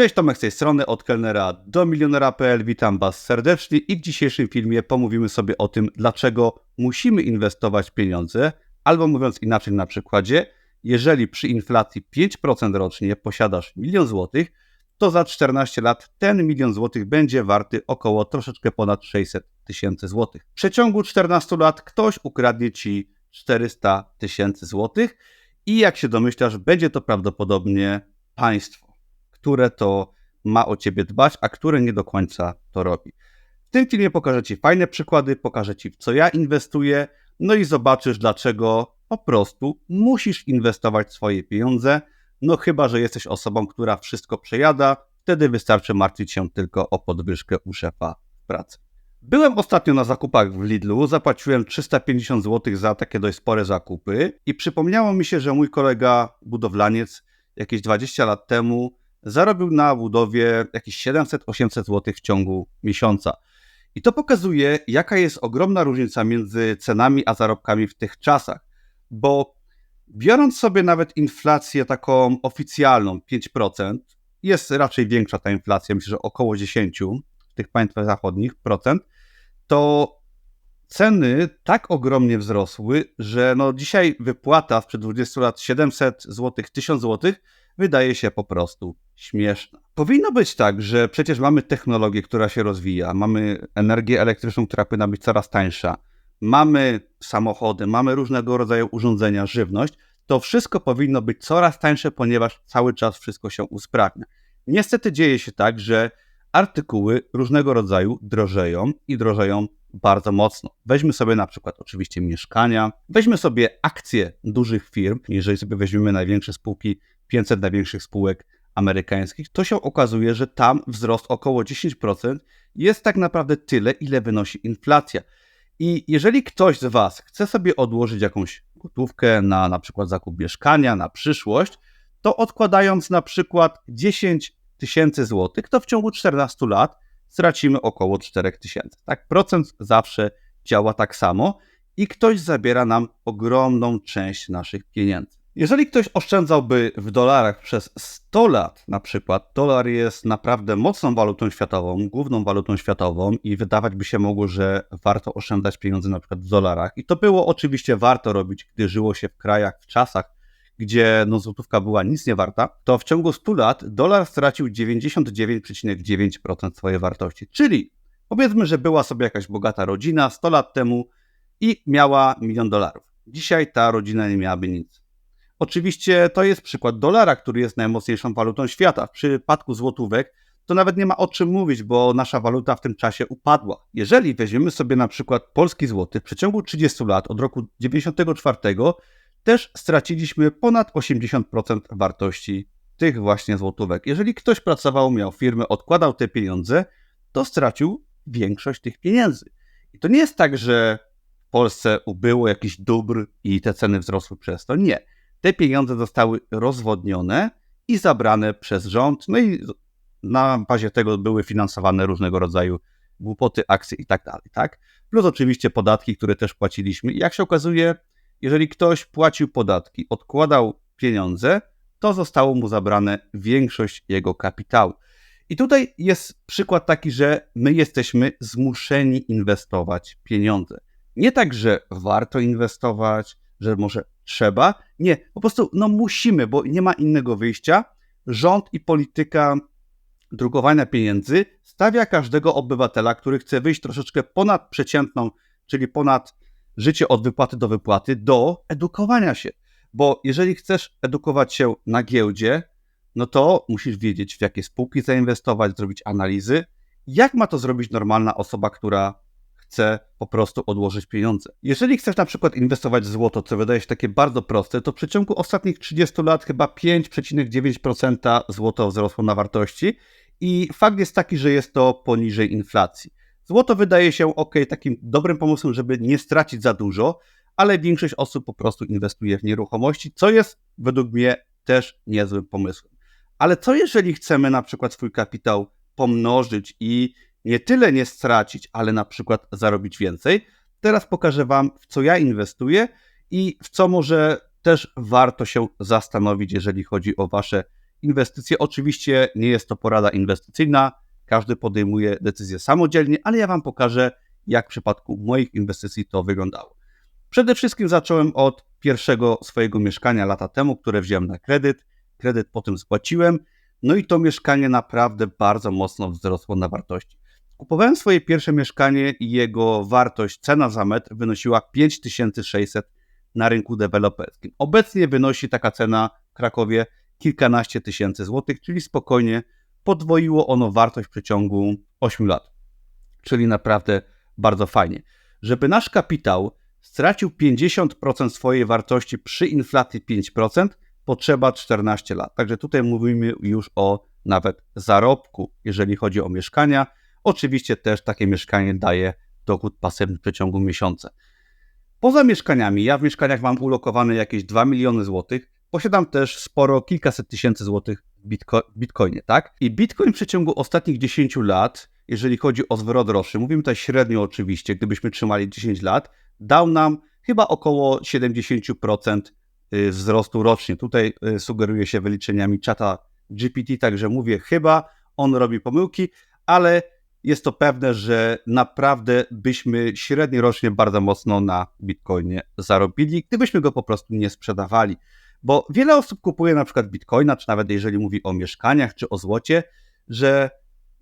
Cześć, Tomek z tej strony, od kelnera do milionera.pl. Witam Was serdecznie i w dzisiejszym filmie pomówimy sobie o tym, dlaczego musimy inwestować pieniądze, albo mówiąc inaczej na przykładzie, jeżeli przy inflacji 5% rocznie posiadasz milion złotych, to za 14 lat ten milion złotych będzie warty około troszeczkę ponad 600 tysięcy złotych. W przeciągu 14 lat ktoś ukradnie Ci 400 tysięcy złotych i jak się domyślasz, będzie to prawdopodobnie państwo, które to ma o ciebie dbać, a które nie do końca to robi. W tym filmie pokażę Ci fajne przykłady, pokażę Ci w co ja inwestuję, no i zobaczysz dlaczego po prostu musisz inwestować swoje pieniądze, no chyba, że jesteś osobą, która wszystko przejada, wtedy wystarczy martwić się tylko o podwyżkę u szefa w pracy. Byłem ostatnio na zakupach w Lidlu, zapłaciłem 350 zł za takie dość spore zakupy i przypomniało mi się, że mój kolega budowlaniec jakieś 20 lat temu zarobił na budowie jakieś 700-800 zł w ciągu miesiąca. I to pokazuje, jaka jest ogromna różnica między cenami a zarobkami w tych czasach. Bo biorąc sobie nawet inflację taką oficjalną 5%, jest raczej większa ta inflacja, myślę, że około 10 w tych państwach zachodnich procent, to ceny tak ogromnie wzrosły, że no dzisiaj wypłata sprzed 20 lat 700 zł, 1000 zł wydaje się po prostu śmieszna. Powinno być tak, że przecież mamy technologię, która się rozwija, mamy energię elektryczną, która powinna być coraz tańsza, mamy samochody, mamy różnego rodzaju urządzenia, żywność, to wszystko powinno być coraz tańsze, ponieważ cały czas wszystko się usprawnia. Niestety dzieje się tak, że artykuły różnego rodzaju drożeją i drożeją bardzo mocno. Weźmy sobie na przykład oczywiście mieszkania, weźmy sobie akcje dużych firm, jeżeli sobie weźmiemy największe spółki, 500 największych spółek amerykańskich, to się okazuje, że tam wzrost około 10% jest tak naprawdę tyle, ile wynosi inflacja. I jeżeli ktoś z Was chce sobie odłożyć jakąś gotówkę na na przykład zakup mieszkania, na przyszłość, to odkładając na przykład 10 tysięcy złotych, to w ciągu 14 lat stracimy około 4 tysięcy. Tak, procent zawsze działa tak samo i ktoś zabiera nam ogromną część naszych pieniędzy. Jeżeli ktoś oszczędzałby w dolarach przez 100 lat, na przykład, dolar jest naprawdę mocną walutą światową, główną walutą światową i wydawać by się mogło, że warto oszczędzać pieniądze na przykład w dolarach. I to było oczywiście warto robić, gdy żyło się w krajach, w czasach, gdzie no, złotówka była nic nie warta, to w ciągu 100 lat dolar stracił 99,9% swojej wartości. Czyli powiedzmy, że była sobie jakaś bogata rodzina 100 lat temu i miała milion dolarów. Dzisiaj ta rodzina nie miałaby nic. Oczywiście to jest przykład dolara, który jest najmocniejszą walutą świata. W przypadku złotówek to nawet nie ma o czym mówić, bo nasza waluta w tym czasie upadła. Jeżeli weźmiemy sobie na przykład polski złoty w przeciągu 30 lat od roku 94 też straciliśmy ponad 80% wartości tych właśnie złotówek. Jeżeli ktoś pracował, miał firmę, odkładał te pieniądze, to stracił większość tych pieniędzy. I to nie jest tak, że w Polsce ubyło jakichś dóbr i te ceny wzrosły przez to. Nie. Te pieniądze zostały rozwodnione i zabrane przez rząd, no i na bazie tego były finansowane różnego rodzaju głupoty, akcje i tak dalej, tak? Plus oczywiście podatki, które też płaciliśmy. Jak się okazuje, jeżeli ktoś płacił podatki, odkładał pieniądze, to zostało mu zabrane większość jego kapitału. I tutaj jest przykład taki, że my jesteśmy zmuszeni inwestować pieniądze. Nie tak, że warto inwestować, że może trzeba. Nie, po prostu no musimy, bo nie ma innego wyjścia. Rząd i polityka drukowania pieniędzy stawia każdego obywatela, który chce wyjść troszeczkę ponad przeciętną, czyli ponad życie od wypłaty do wypłaty, do edukowania się. Bo jeżeli chcesz edukować się na giełdzie, no to musisz wiedzieć, w jakie spółki zainwestować, zrobić analizy. Jak ma to zrobić normalna osoba, która chce po prostu odłożyć pieniądze? Jeżeli chcesz na przykład inwestować w złoto, co wydaje się takie bardzo proste, to w przeciągu ostatnich 30 lat chyba 5,9% złoto wzrosło na wartości i fakt jest taki, że jest to poniżej inflacji. Złoto wydaje się ok, takim dobrym pomysłem, żeby nie stracić za dużo, ale większość osób po prostu inwestuje w nieruchomości, co jest według mnie też niezłym pomysłem. Ale co jeżeli chcemy na przykład swój kapitał pomnożyć i nie tyle nie stracić, ale na przykład zarobić więcej? Teraz pokażę Wam, w co ja inwestuję i w co może też warto się zastanowić, jeżeli chodzi o Wasze inwestycje. Oczywiście nie jest to porada inwestycyjna, każdy podejmuje decyzję samodzielnie, ale ja Wam pokażę, jak w przypadku moich inwestycji to wyglądało. Przede wszystkim zacząłem od pierwszego swojego mieszkania lata temu, które wziąłem na kredyt. Kredyt potem spłaciłem, no i to mieszkanie naprawdę bardzo mocno wzrosło na wartości. Kupowałem swoje pierwsze mieszkanie i jego wartość, cena za metr wynosiła 5600 na rynku deweloperskim. Obecnie wynosi taka cena w Krakowie kilkanaście tysięcy złotych, czyli spokojnie podwoiło ono wartość w przeciągu 8 lat. Czyli naprawdę bardzo fajnie. Żeby nasz kapitał stracił 50% swojej wartości przy inflacji 5%, potrzeba 14 lat. Także tutaj mówimy już o nawet zarobku, jeżeli chodzi o mieszkania. Oczywiście też takie mieszkanie daje dochód pasywny w przeciągu miesiąca. Poza mieszkaniami, ja w mieszkaniach mam ulokowane jakieś 2 miliony złotych. Posiadam też sporo, kilkaset tysięcy złotych w bitco bitcoinie, tak? I bitcoin w przeciągu ostatnich 10 lat, jeżeli chodzi o zwrot roczny, mówimy tutaj średnio oczywiście, gdybyśmy trzymali 10 lat, dał nam chyba około 70% y, wzrostu rocznie. Tutaj y, sugeruje się wyliczeniami czata GPT, także mówię chyba, on robi pomyłki, ale jest to pewne, że naprawdę byśmy średnio rocznie bardzo mocno na Bitcoinie zarobili, gdybyśmy go po prostu nie sprzedawali. Bo wiele osób kupuje na przykład Bitcoina, czy nawet jeżeli mówi o mieszkaniach, czy o złocie, że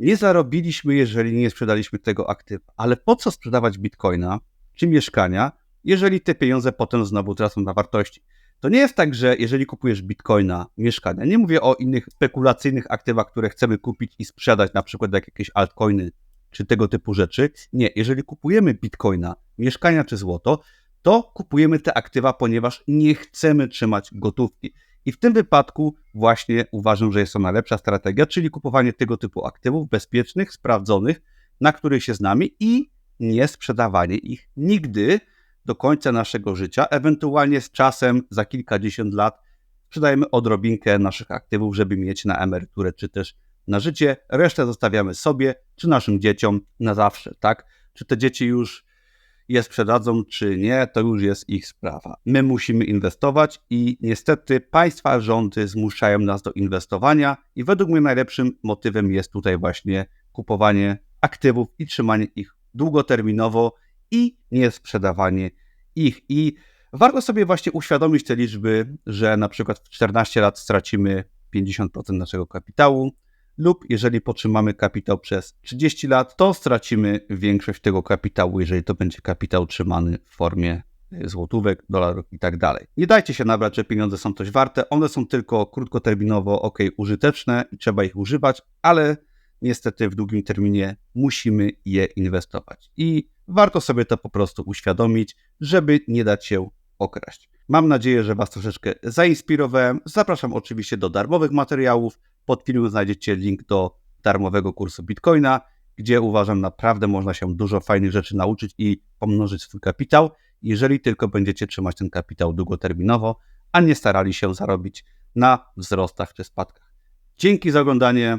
nie zarobiliśmy, jeżeli nie sprzedaliśmy tego aktywa. Ale po co sprzedawać Bitcoina czy mieszkania, jeżeli te pieniądze potem znowu tracą na wartości? To nie jest tak, że jeżeli kupujesz bitcoina, mieszkania, nie mówię o innych spekulacyjnych aktywach, które chcemy kupić i sprzedać, na przykład jak jakieś altcoiny czy tego typu rzeczy. Nie, jeżeli kupujemy bitcoina, mieszkania czy złoto, to kupujemy te aktywa, ponieważ nie chcemy trzymać gotówki. I w tym wypadku właśnie uważam, że jest to najlepsza strategia, czyli kupowanie tego typu aktywów bezpiecznych, sprawdzonych, na których się znamy i nie sprzedawanie ich nigdy, do końca naszego życia, ewentualnie z czasem za kilkadziesiąt lat sprzedajemy odrobinkę naszych aktywów, żeby mieć na emeryturę czy też na życie, resztę zostawiamy sobie czy naszym dzieciom na zawsze, tak? Czy te dzieci już je sprzedadzą, czy nie, to już jest ich sprawa. My musimy inwestować i niestety państwa, rządy zmuszają nas do inwestowania i według mnie najlepszym motywem jest tutaj właśnie kupowanie aktywów i trzymanie ich długoterminowo i nie sprzedawanie ich. I warto sobie właśnie uświadomić te liczby, że na przykład w 14 lat stracimy 50% naszego kapitału, lub jeżeli potrzymamy kapitał przez 30 lat, to stracimy większość tego kapitału, jeżeli to będzie kapitał trzymany w formie złotówek, dolarów i tak dalej. Nie dajcie się nabrać, że pieniądze są coś warte, one są tylko krótkoterminowo ok, użyteczne i trzeba ich używać, ale niestety w długim terminie musimy je inwestować. I warto sobie to po prostu uświadomić, żeby nie dać się okraść. Mam nadzieję, że Was troszeczkę zainspirowałem. Zapraszam oczywiście do darmowych materiałów. Pod filmem znajdziecie link do darmowego kursu Bitcoina, gdzie uważam naprawdę można się dużo fajnych rzeczy nauczyć i pomnożyć swój kapitał, jeżeli tylko będziecie trzymać ten kapitał długoterminowo, a nie starali się zarobić na wzrostach czy spadkach. Dzięki za oglądanie.